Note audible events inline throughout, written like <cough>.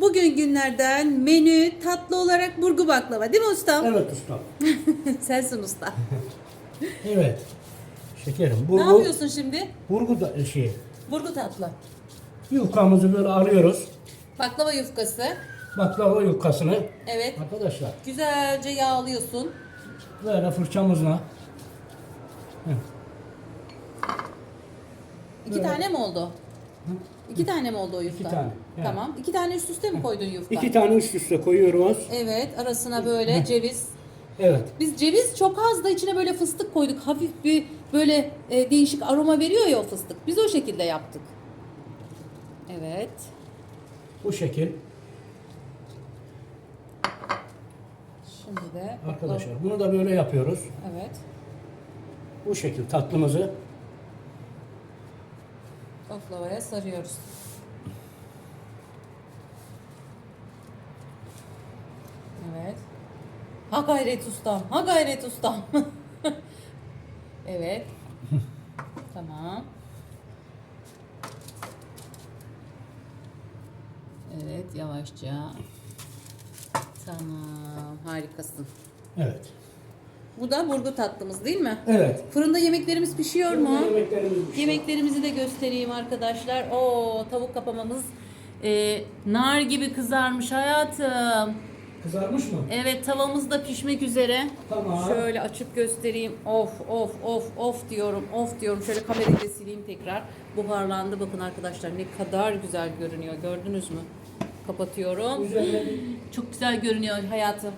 Bugün günlerden menü tatlı olarak burgu baklava değil mi ustam? Evet usta. <laughs> Sensin usta. <laughs> Evet. Şekerim. ne Burgu, yapıyorsun şimdi? burgu da şey. Burgu tatlı. Yufkamızı böyle arıyoruz. Baklava yufkası. Baklava yufkasını. Evet. Arkadaşlar Güzelce yağlıyorsun. böyle fırçamızla. Heh, İki Böyle. tane mi oldu? İki tane mi oldu o yufka? İki tane, evet. Tamam. İki tane üst üste mi koydun yufka? İki tane üst üste koyuyoruz. Evet. Arasına böyle ceviz. Evet. Biz ceviz çok az da içine böyle fıstık koyduk. Hafif bir böyle e, değişik aroma veriyor ya o fıstık. Biz o şekilde yaptık. Evet. Bu şekil. Şimdi de Arkadaşlar bunu da böyle yapıyoruz. Evet. Bu şekil tatlımızı. Oklavaya sarıyoruz. Evet. Ha gayret ustam. Ha gayret ustam. <laughs> evet. <laughs> tamam. Evet yavaşça. Tamam harikasın. Evet. Bu da burgu tatlımız değil mi? Evet. Fırında yemeklerimiz pişiyor mu? Yemeklerimiz pişiyor. Yemeklerimizi de göstereyim arkadaşlar. Oo tavuk kapamamız e, nar gibi kızarmış hayatım. Kızarmış mı? Evet tavamız da pişmek üzere. Tamam. Şöyle açıp göstereyim. Of of of of diyorum. Of diyorum. Şöyle kamerayı da sileyim tekrar. Buharlandı bakın arkadaşlar ne kadar güzel görünüyor. Gördünüz mü? Kapatıyorum. Bir Çok güzel görünüyor hayatım.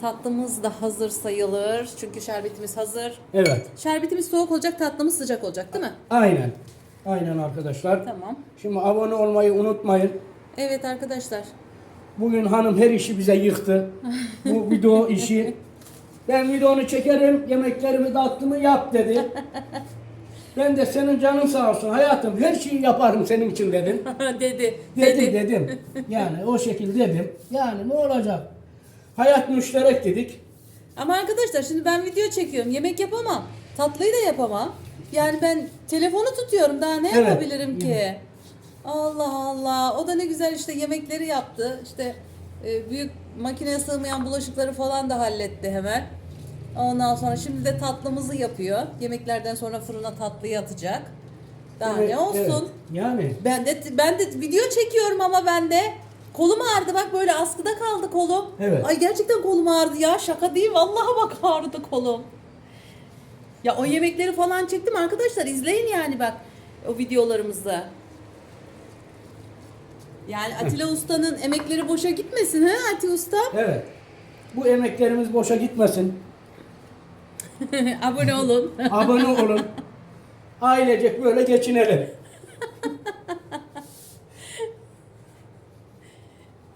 Tatlımız da hazır sayılır. Çünkü şerbetimiz hazır. Evet. Şerbetimiz soğuk olacak, tatlımız sıcak olacak değil mi? Aynen. Aynen arkadaşlar. Tamam. Şimdi abone olmayı unutmayın. Evet arkadaşlar. Bugün hanım her işi bize yıktı. Bu <laughs> video işi. Ben videonu çekerim, yemeklerimi dağıttımı yap dedi. Ben de senin canın sağ olsun hayatım her şeyi yaparım senin için dedim. <laughs> dedi. Dedim dedim. Yani o şekilde dedim. Yani ne olacak? Hayat müşterek dedik. Ama arkadaşlar şimdi ben video çekiyorum. Yemek yapamam. Tatlıyı da yapamam. Yani ben telefonu tutuyorum. Daha ne Evet. yapabilirim ki? Allah Allah. O da ne güzel işte yemekleri yaptı. İşte e, büyük makineye sığmayan bulaşıkları falan da halletti hemen. Ondan sonra şimdi de tatlımızı yapıyor. Yemeklerden sonra fırına tatlıyı atacak. Daha Evet, ne olsun? evet. Yani Ben de ben de video çekiyorum ama ben de kolum ağrıdı bak böyle askıda kaldı kolum. Evet. Ay gerçekten kolum ağrıdı ya şaka değil vallahi bak ağrıdı kolum. Ya o yemekleri falan çektim arkadaşlar izleyin yani bak o videolarımızı. Yani Atilla Usta'nın emekleri boşa gitmesin ha Atilla Usta? evet. Bu emeklerimiz boşa gitmesin. <laughs> Abone olun. Abone olun. <laughs> Ailecek böyle geçinelim.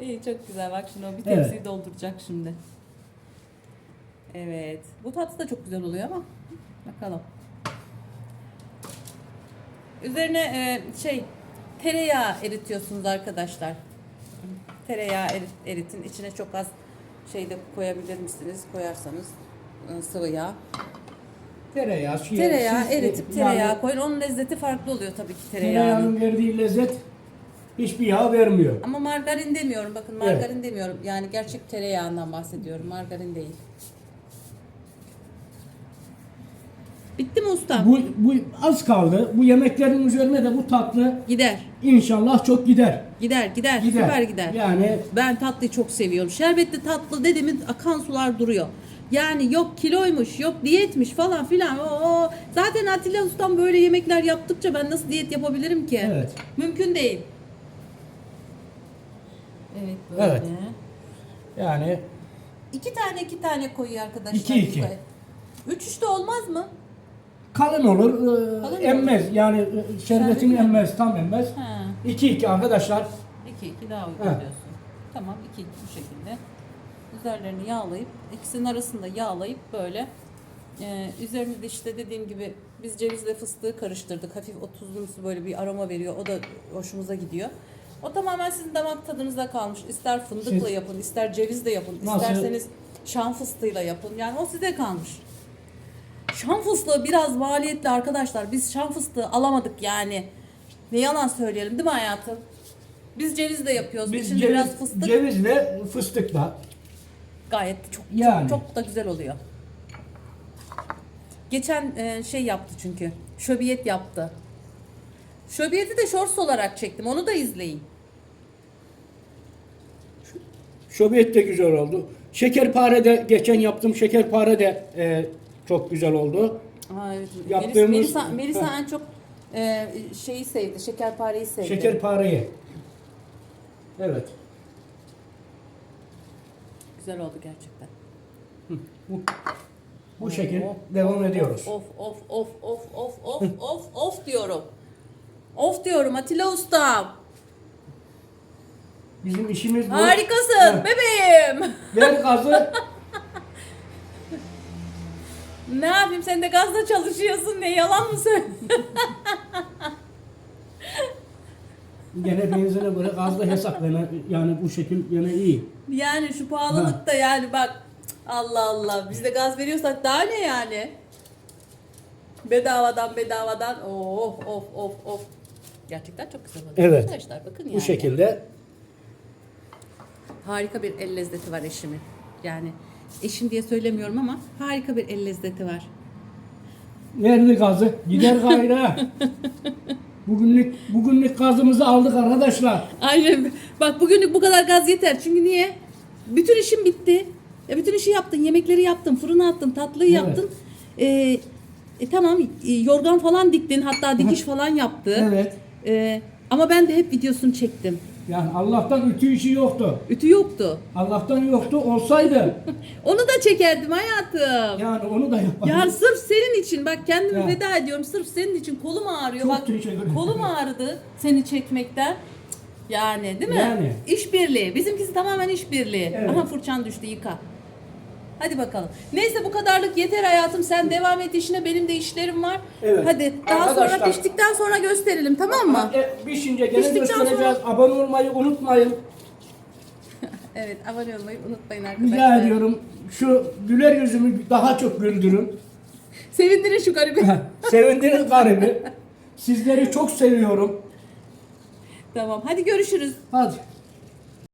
İyi çok güzel bak şimdi o bir Evet. tepsiyi dolduracak şimdi. Evet. Bu tatlı da çok güzel oluyor ama bakalım. Üzerine e, şey tereyağı eritiyorsunuz arkadaşlar. Tereyağı erit- eritin. İçine çok az şey de koyabilir misiniz? Koyarsanız e, sıvı yağ. Tereyağı, şey, Tereyağı siz- eritip yani tereyağı koyun. Onun lezzeti farklı oluyor tabii ki tereyağının. Tereyağının verdiği lezzet hiçbir yağ vermiyor. Ama margarin demiyorum. Bakın margarin demiyorum. Yani gerçek tereyağından bahsediyorum. Margarin değil. Bitti mi usta? Bu, bu az kaldı. Bu yemeklerin üzerine de bu tatlı Gider. inşallah çok gider. Gider, gider. Gider. Süper gider. Yani Ben tatlıyı çok seviyorum. Şerbetli tatlı dedemin akan sular duruyor. Yani yok kiloymuş, yok diyetmiş falan filan. Oo, zaten Atilla Ustam böyle yemekler yaptıkça ben nasıl diyet yapabilirim ki? Evet. Mümkün değil. Evet böyle. Evet. yani İki tane iki tane koyuyor arkadaşlar. İki, iki. Üç üç de olmaz mı? kalın olur, e, Kalın emmez. Yani e, şerbetini Şerbeti emmez, tam emmez. Ha. 2-2 arkadaşlar. İki iki daha uygun Evet. diyorsun. Tamam iki iki bu şekilde. Üzerlerini yağlayıp ikisinin arasında yağlayıp böyle e, üzerine de işte dediğim gibi biz cevizle fıstığı karıştırdık. Hafif o tuzlumsu böyle bir aroma veriyor. O da hoşumuza gidiyor. O tamamen sizin damak tadınızda kalmış. İster fındıkla Siz- yapın, ister cevizle yapın, Nasıl? isterseniz şan fıstığıyla yapın. Yani o size kalmış. Şan fıstığı biraz maliyetli arkadaşlar. Biz şan fıstığı alamadık yani. Ne yalan söyleyelim değil mi hayatım? Biz ceviz de yapıyoruz. Biz İçinde ceviz, biraz fıstık. cevizle fıstıkla. Gayet çok, Yani. çok çok da güzel oluyor. Geçen e, şey yaptı çünkü. Şöbiyet yaptı. Şöbiyeti de shorts olarak çektim. Onu da izleyin. Şöbiyet de güzel oldu. Şekerpare de geçen yaptım. Şekerpare de e, çok güzel oldu. Aa, evet. Yaptığımız- Melisa, Melisa en çok e, şeyi sevdi. Şekerpareyi sevdi. Şekerpareyi. Evet. Güzel oldu gerçekten. Bu, bu şekil Of, devam of, ediyoruz. Of of of of of of of of diyorum. Of diyorum Atilla Usta. Bizim işimiz bu. Harikasın Ha, bebeğim. Ver gazı. <laughs> Ne yapayım sen de gazla çalışıyorsun ne yalan mı söylüyorsun? Gene <laughs> benzine göre gazla hesap. Yani, bu şekil yine iyi. Yani şu pahalılıkta yani bak Allah Allah biz de gaz veriyorsak daha ne yani? Bedavadan bedavadan of of of of. Gerçekten çok güzel oluyor Evet. arkadaşlar bakın yani. Bu şekilde Harika bir el lezzeti var eşimin. Yani eşim diye söylemiyorum ama harika bir el lezzeti var. verdi gazı. Gider gayrı. <laughs> bugünlük bugünlük gazımızı aldık arkadaşlar. Aynen. Bak bugünlük bu kadar gaz yeter. Çünkü niye? Bütün işim bitti. E, bütün işi yaptın. Yemekleri yaptın. Fırına attın. Tatlıyı Evet. yaptın. E, e, tamam. e, yorgan falan diktin. Hatta dikiş falan yaptı. Evet. E, ama ben de hep videosunu çektim. Yani Allah'tan ütü işi yoktu. Ütü yoktu. Allah'tan yoktu olsaydı <laughs> Onu da çekerdim hayatım. yani onu da yapardım. Ya sırf senin için bak kendimi Ya. veda ediyorum. Sırf senin için kolum ağrıyor. Çok bak teşekkür kolum ağrıdı seni çekmekten. Yani değil mi? Yani. İşbirliği. Bizimkisi tamamen işbirliği. Evet. Aha fırçan düştü yıka. Hadi bakalım. Neyse bu kadarlık yeter hayatım. Sen devam et işine. Benim de işlerim var. Evet. Hadi daha sonra Arkadaşlar- piştikten sonra gösterelim tamam mı? E, Pişince gene Piştikten göstereceğiz. Abone olmayı unutmayın. <laughs> Evet abone olmayı unutmayın arkadaşlar. Rica ediyorum. Şu güler yüzümü daha çok güldürün. <laughs> Sevindirin şu garibi. <laughs> Sevindirin garibi. Sizleri çok seviyorum. tamam hadi görüşürüz. Hadi.